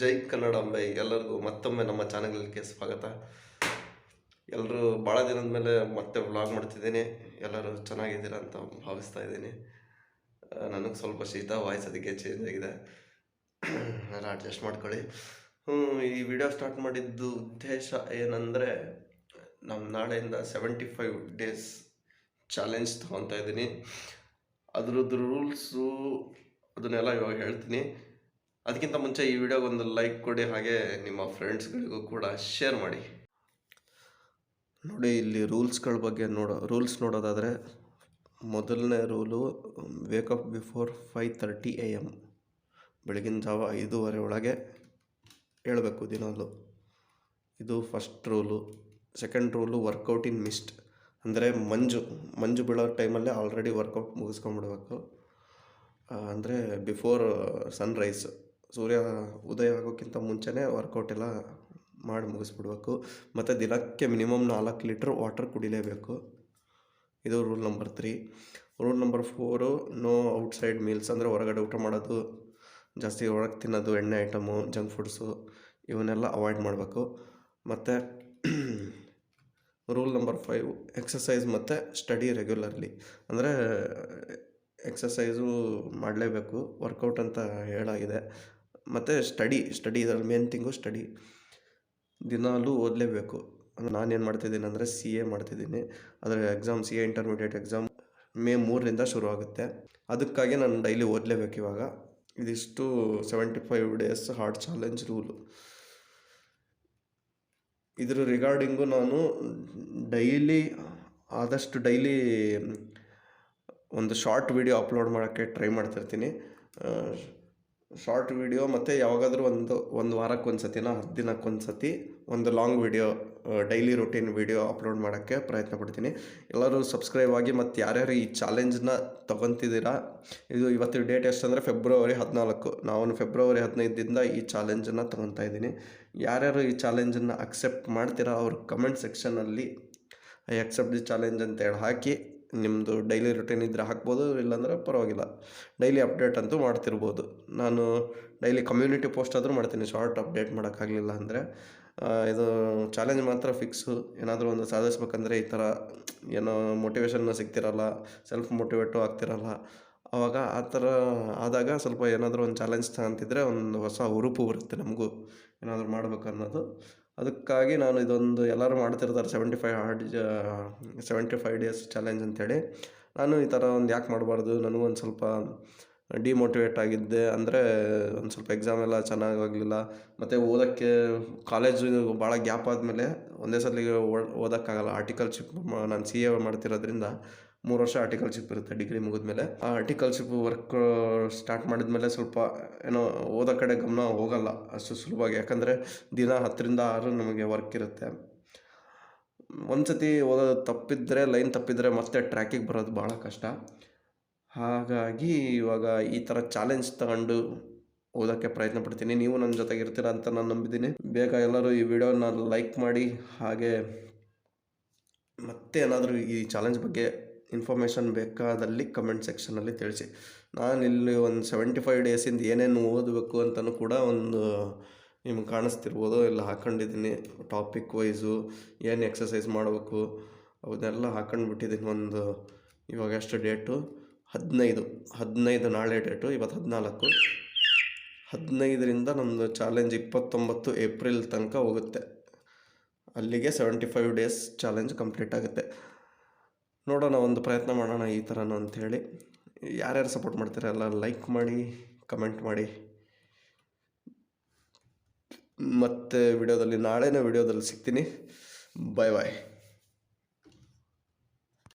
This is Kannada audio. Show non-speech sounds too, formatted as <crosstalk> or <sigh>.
ಜೈ ಕನ್ನಡಾಂಬೆ ಎಲ್ಲರಿಗೂ ಮತ್ತೊಮ್ಮೆ ನಮ್ಮ ಚಾನಲ್ಗೆ ಸ್ವಾಗತ. ಎಲ್ಲರೂ ಭಾಳ ದಿನದ ಮೇಲೆ ಮತ್ತೆ ವ್ಲಾಗ್ ಮಾಡ್ತಿದ್ದೀನಿ. ಎಲ್ಲರೂ ಚೆನ್ನಾಗಿದ್ದೀರಾ ಅಂತ ಭಾವಿಸ್ತಾ ಇದ್ದೀನಿ. ನನಗೆ ಸ್ವಲ್ಪ ಶೀತ, ವಾಯ್ಸ್ ಅದಕ್ಕೆ ಚೇಂಜ್ ಆಗಿದೆ. <clears throat> ನಾನು ಅಡ್ಜಸ್ಟ್ ಮಾಡ್ಕೊಳ್ಳಿ. ಈ ವಿಡಿಯೋ ಸ್ಟಾರ್ಟ್ ಮಾಡಿದ್ದು ಉದ್ದೇಶ ಏನಂದರೆ ನಮ್ಮ ನಾಳೆಯಿಂದ ಸೆವೆಂಟಿ ಫೈವ್ ಡೇಸ್ ಚಾಲೆಂಜ್ ತೊಗೊತಾ ಇದ್ದೀನಿ. ಅದ್ರದ್ದು ರೂಲ್ಸು ಅದನ್ನೆಲ್ಲ ಇವಾಗ ಹೇಳ್ತೀನಿ. ಅದಕ್ಕಿಂತ ಮುಂಚೆ ಈ ವಿಡಿಯೋಗೆ ಒಂದು ಲೈಕ್ ಕೊಡಿ ಹಾಗೆ ನಿಮ್ಮ ಫ್ರೆಂಡ್ಸ್ಗಳಿಗೂ ಕೂಡ ಶೇರ್ ಮಾಡಿ. ನೋಡಿ, ಇಲ್ಲಿ ರೂಲ್ಸ್ಗಳ ಬಗ್ಗೆ ನೋಡೋ ರೂಲ್ಸ್ ನೋಡೋದಾದರೆ ಮೊದಲನೇ rule wake up before five thirty A M ಬೆಳಗಿನ ಜಾವ ಐದೂವರೆ ಒಳಗೆ ಹೇಳಬೇಕು ದಿನಾಲು ಇದು first rule second rule workout in mist ಅಂದರೆ ಮಂಜು ಮಂಜು ಬೀಳೋ ಟೈಮಲ್ಲೇ ಆಲ್ರೆಡಿ ವರ್ಕೌಟ್ ಮುಗಿಸ್ಕೊಂಬಿಡ್ಬೇಕು ಅಂದರೆ ಬಿಫೋರ್ ಸನ್ರೈಸ್ ಸೂರ್ಯ ಉದಯ ಆಗೋಕ್ಕಿಂತ ಮುಂಚೆನೇ ವರ್ಕೌಟ್ ಎಲ್ಲ ಮಾಡಿ ಮುಗಿಸ್ಬಿಡ್ಬೇಕು. ಮತ್ತು ದಿನಕ್ಕೆ ಮಿನಿಮಮ್ ನಾಲ್ಕು ಲೀಟ್ರ್ ವಾಟರ್ ಕುಡಿಲೇಬೇಕು. ಇದು rule number three rule number four no outside meals ಅಂದರೆ ಹೊರಗಡೆ ಊಟ ಮಾಡೋದು, ಜಾಸ್ತಿ ಹೊರಗೆ ತಿನ್ನೋದು, ಎಣ್ಣೆ ಐಟಮು ಜಂಕ್ ಫುಡ್ಸು ಇವನ್ನೆಲ್ಲ ಅವಾಯ್ಡ್ ಮಾಡಬೇಕು. ಮತ್ತು ರೂಲ್ ನಂಬರ್ ಫೈವ್ ಎಕ್ಸಸೈಸ್ ಮತ್ತು ಸ್ಟಡಿ ರೆಗ್ಯುಲರ್ಲಿ ಅಂದರೆ ಎಕ್ಸಸೈಸು ಮಾಡಲೇಬೇಕು ವರ್ಕೌಟ್ ಅಂತ ಹೇಳಾಗಿದೆ. ಮತ್ತು ಸ್ಟಡಿ ಸ್ಟಡಿ ಇದರಲ್ಲಿ ಮೇನ್ ಥಿಂಗು ಸ್ಟಡಿ ದಿನಾಲೂ ಓದಲೇಬೇಕು. ನಾನೇನು ಮಾಡ್ತಿದ್ದೀನಿ ಅಂದರೆ ಸಿ ಎ ಮಾಡ್ತಿದ್ದೀನಿ. ಅದರ exam C A intermediate exam May ಮೂರರಿಂದ ಶುರು ಆಗುತ್ತೆ. ಅದಕ್ಕಾಗಿ ನಾನು ಡೈಲಿ ಓದಲೇಬೇಕು ಇವಾಗ. ಇದಿಷ್ಟು seventy five days hard challenge rule ಇದ್ರ ರಿಗಾರ್ಡಿಂಗು ನಾನು ಡೈಲಿ ಆದಷ್ಟು ಡೈಲಿ ಒಂದು ಶಾರ್ಟ್ ವಿಡಿಯೋ ಅಪ್ಲೋಡ್ ಮಾಡೋಕ್ಕೆ ಟ್ರೈ ಮಾಡ್ತಿರ್ತೀನಿ. ಶಾರ್ಟ್ ವಿಡಿಯೋ ಮತ್ತು ಯಾವಾಗಾದರೂ ಒಂದು ಒಂದು ವಾರಕ್ಕೆ ಒಂದು ಸತಿನ ಹತ್ತು ದಿನಕ್ಕೆ ಒಂದು ಸತಿ ಒಂದು long video daily routine video upload ಮಾಡೋಕ್ಕೆ ಪ್ರಯತ್ನ ಪಡ್ತೀನಿ. ಎಲ್ಲರೂ ಸಬ್ಸ್ಕ್ರೈಬ್ ಆಗಿ ಮತ್ತು ಯಾರ್ಯಾರು ಈ ಚಾಲೆಂಜ್ನ ತೊಗೊತಿದ್ದೀರಾ, ಇದು ಇವತ್ತು ಡೇಟ್ ಎಷ್ಟು ಅಂದರೆ ಫೆಬ್ರವರಿ ಹದಿನಾಲ್ಕು. ನಾವು ಫೆಬ್ರವರಿ ಹದಿನೈದಿಂದ ಈ ಚಾಲೆಂಜನ್ನು ತೊಗೊತಾ ಇದ್ದೀನಿ. ಯಾರ್ಯಾರು ಈ ಚಾಲೆಂಜನ್ನು ಅಕ್ಸೆಪ್ಟ್ ಮಾಡ್ತೀರಾ, ಅವ್ರ ಕಮೆಂಟ್ ಸೆಕ್ಷನಲ್ಲಿ ಐ ಅಕ್ಸೆಪ್ಟ್ ದಿ ಚಾಲೆಂಜ್ ಅಂತೇಳಿ ಹಾಕಿ. ನಿಮ್ಮದು ಡೈಲಿ ರುಟೀನ್ ಇದ್ದರೆ ಹಾಕ್ಬೋದು, ಇಲ್ಲಾಂದ್ರೆ ಪರವಾಗಿಲ್ಲ. ಡೈಲಿ ಅಪ್ಡೇಟ್ ಅಂತೂ ಮಾಡ್ತಿರ್ಬೋದು. ನಾನು ಡೈಲಿ ಕಮ್ಯುನಿಟಿ ಪೋಸ್ಟ್ ಆದರೂ ಮಾಡ್ತೀನಿ ಶಾರ್ಟ್ ಅಪ್ಡೇಟ್ ಮಾಡೋಕ್ಕಾಗಲಿಲ್ಲ ಅಂದರೆ. ಇದು ಚಾಲೆಂಜ್ ಮಾತ್ರ ಫಿಕ್ಸು ಏನಾದರೂ ಒಂದು ಸಾಧಿಸ್ಬೇಕಂದ್ರೆ ಈ ಥರ ಏನೋ ಮೋಟಿವೇಶನ್ ಸಿಗ್ತಿರಲ್ಲ ಸೆಲ್ಫ್ ಮೋಟಿವೇಟು ಆಗ್ತಿರಲ್ಲ. ಆವಾಗ ಆ ಥರ ಆದಾಗ ಸ್ವಲ್ಪ ಏನಾದರೂ ಒಂದು ಚಾಲೆಂಜ್ ತಗೊಂತಿದ್ರೆ ಒಂದು ಹೊಸ ಹುರುಪು ಬರುತ್ತೆ ನಮಗೂ. ಏನಾದರೂ ಮಾಡ್ಬೇಕು ಅನ್ನೋದು ಅದಕ್ಕಾಗಿ ನಾನು ಇದೊಂದು ಎಲ್ಲರೂ ಮಾಡ್ತಿರ್ತಾರೆ seventy five hard seventy five days challenge ಅಂತೇಳಿ. ನಾನು ಈ ಥರ ಒಂದು ಯಾಕೆ ಮಾಡಬಾರ್ದು? ನನಗೊಂದು ಸ್ವಲ್ಪ ಡಿಮೋಟಿವೇಟ್ ಆಗಿದ್ದೆ ಅಂದರೆ ಒಂದು ಸ್ವಲ್ಪ ಎಕ್ಸಾಮ್ ಎಲ್ಲ ಚೆನ್ನಾಗಾಗಲಿಲ್ಲ. ಮತ್ತು ಓದೋಕ್ಕೆ ಕಾಲೇಜು ಭಾಳ ಗ್ಯಾಪ್ ಆದಮೇಲೆ ಒಂದೇ ಸಲ ಓದೋಕ್ಕಾಗಲ್ಲ. ಆರ್ಟಿಕಲ್ಶಿಪ್ ನಾನು ಸಿ ಎ ಮಾಡ್ತಿರೋದ್ರಿಂದ ಮೂರು ವರ್ಷ ಆರ್ಟಿಕಲ್ಶಿಪ್ ಇರುತ್ತೆ ಡಿಗ್ರಿ ಮುಗಿದ್ಮೇಲೆ. ಆ ಆರ್ಟಿಕಲ್ಶಿಪ್ ವರ್ಕ್ ಸ್ಟಾರ್ಟ್ ಮಾಡಿದ್ಮೇಲೆ ಸ್ವಲ್ಪ ಏನೋ ಓದೋ ಕಡೆ ಗಮನ ಹೋಗಲ್ಲ ಅಷ್ಟು ಸುಲಭವಾಗಿ. ಯಾಕಂದರೆ ದಿನ ಹತ್ತರಿಂದ ಆರು ನಮಗೆ ವರ್ಕ್ ಇರುತ್ತೆ. ಒಂದು ಸತಿ ಓದೋದು ತಪ್ಪಿದ್ರೆ ಲೈನ್ ತಪ್ಪಿದರೆ ಮತ್ತೆ ಟ್ರ್ಯಾಕಿಗೆ ಬರೋದು ಭಾಳ ಕಷ್ಟ. ಹಾಗಾಗಿ ಇವಾಗ ಈ ಥರ ಚಾಲೆಂಜ್ ತಗೊಂಡು ಓದೋಕ್ಕೆ ಪ್ರಯತ್ನ ಪಡ್ತೀನಿ. ನೀವು ನನ್ನ ಜೊತೆಗೆ ಇರ್ತೀರ ಅಂತ ನಾನು ನಂಬಿದ್ದೀನಿ. ಬೇಗ ಎಲ್ಲರೂ ಈ ವಿಡಿಯೋನ ಲೈಕ್ ಮಾಡಿ, ಹಾಗೆ ಮತ್ತೆ ಏನಾದರೂ ಈ ಚಾಲೆಂಜ್ ಬಗ್ಗೆ ಇನ್ಫಾರ್ಮೇಷನ್ ಬೇಕಾದಲ್ಲಿ ಕಮೆಂಟ್ ಸೆಕ್ಷನಲ್ಲಿ ತಿಳಿಸಿ. ನಾನು ಇಲ್ಲಿ ಒಂದು ಸೆವೆಂಟಿ ಫೈವ್ ಡೇಸಿಂದ ಏನೇನು ಓದಬೇಕು ಅಂತಲೂ ಕೂಡ ಒಂದು ನಿಮ್ಗೆ ಕಾಣಿಸ್ತಿರ್ಬೋದು. ಎಲ್ಲ ಹಾಕೊಂಡಿದ್ದೀನಿ ಟಾಪಿಕ್ ವೈಸು ಏನು ಎಕ್ಸಸೈಸ್ ಮಾಡಬೇಕು, ಅವನ್ನೆಲ್ಲ ಹಾಕೊಂಡ್ಬಿಟ್ಟಿದ್ದೀನಿ ಒಂದು ಇವಾಗ ಎಷ್ಟು ಡೇಟು ಹದಿನೈದು ಹದಿನೈದು ನಾಳೆ ಡೇಟು ಇವತ್ತು ಹದಿನಾಲ್ಕು. ಹದಿನೈದರಿಂದ ನಮ್ಮದು ಚಾಲೆಂಜ್ ಇಪ್ಪತ್ತೊಂಬತ್ತು ಏಪ್ರಿಲ್ ತನಕ ಹೋಗುತ್ತೆ. ಅಲ್ಲಿಗೆ seventy five days challenge complete ಆಗುತ್ತೆ. ನೋಡೋಣ, ಒಂದು ಪ್ರಯತ್ನ ಮಾಡೋಣ ಈ ಥರನೂ ಅಂಥೇಳಿ. ಯಾರ್ಯಾರು ಸಪೋರ್ಟ್ ಮಾಡ್ತಾರೆ ಎಲ್ಲ ಲೈಕ್ ಮಾಡಿ ಕಮೆಂಟ್ ಮಾಡಿ. ಮತ್ತು ವಿಡಿಯೋದಲ್ಲಿ ನಾಳೆನೇ ವಿಡಿಯೋದಲ್ಲಿ ಸಿಗ್ತೀನಿ. ಬಾಯ್ ಬಾಯ್